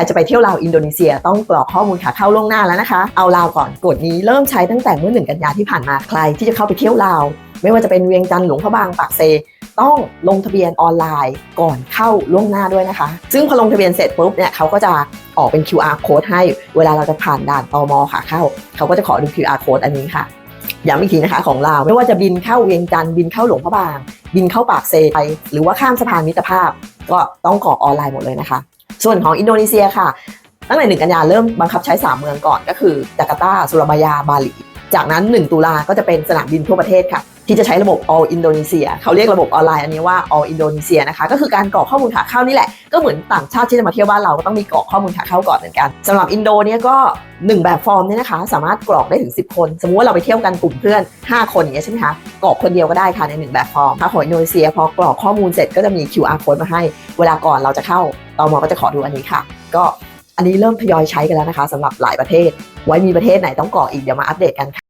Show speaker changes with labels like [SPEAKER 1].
[SPEAKER 1] รจะไปเที่ยวลาวอินโดนีเซีย ต้องกรอกข้อมูลขาเข้าล่วงหน้าแล้วนะคะ เอาลาวก่อนกฎนี้เริ่มใช้ตั้งแต่เมื่อหนึ่งกันยาที่ผ่านมาใครที่จะเข้าไปเที่ยวลาว ไม่ว่าจะเป็นเวียงจันทร์หลวงพระบางปากเซ ต้องลงทะเบียนออนไลน์ก่อนเข้าล่วงหน้าด้วยนะคะ ซึ่งพอลงทะเบียนเสร็จปุ๊บเนี่ยเขาก็จะออกเป็น QR code ให้เวลาเราจะผ่านด่านตมค่ะเข้า เขาก็จะขอดู QR code อันนี้ค่ะย้ำอีกทีนะคะของเราวไม่ว่าจะบินเข้าเวียงจันทร์บินเข้าหลวงพระบาง บินเข้าปากเซไปหรือว่าข้ามสะพานมิตรภาพ ก็ต้องกรอกออนไลน์หมดเลยนะคะ ส่วนของอินโดนีเซียค่ะ ตั้งแต่หนึ่งกันยาเริ่มบังคับใช้ 3 เมืองก่อนก็คือจาการ์ตาสุราบายาบาหลี จากนั้น 1 ตุลาก็จะเป็นสนามบินทั่วประเทศค่ะ ที่จะใช้ระบบ all Indonesia เขาเรียกระบบออนไลน์อันนี้ว่า all Indonesia นะคะ ก็คือการกรอกข้อมูลขาเข้านี่แหละ ก็เหมือนต่างชาติที่จะมาเที่ยวบ้านเราก็ต้องมีกรอกข้อมูลขาเข้าก่อนเหมือนกันสำหรับอินโดเนี่ยก็ 1 แบบฟอร์มเนี่ยนะคะ สามารถกรอกได้ถึง 10 คน สมมุติว่าเราไปเที่ยวกันกลุ่มเพื่อน 5 คนอย่างเงี้ยใช่ไหมคะกรอกคนเดียวก็ได้ค่ะในหนึ่งแบบฟอร์มถ้าของอินโดนีเซียพอกรอกข้อมูลเสร็จก็จะมี QR code มาให้ เวลาก่อนเราจะเข้าตมก็จะขอดูอันนี้ค่ะ ก็อันนี้เริ่มทยอยใช้กันแล้วนะคะสำหรับหลายประเทศ ไว้มีประเทศไหนต้องกรอกอีกเดี๋ยวมาอัปเดตกันค่ะ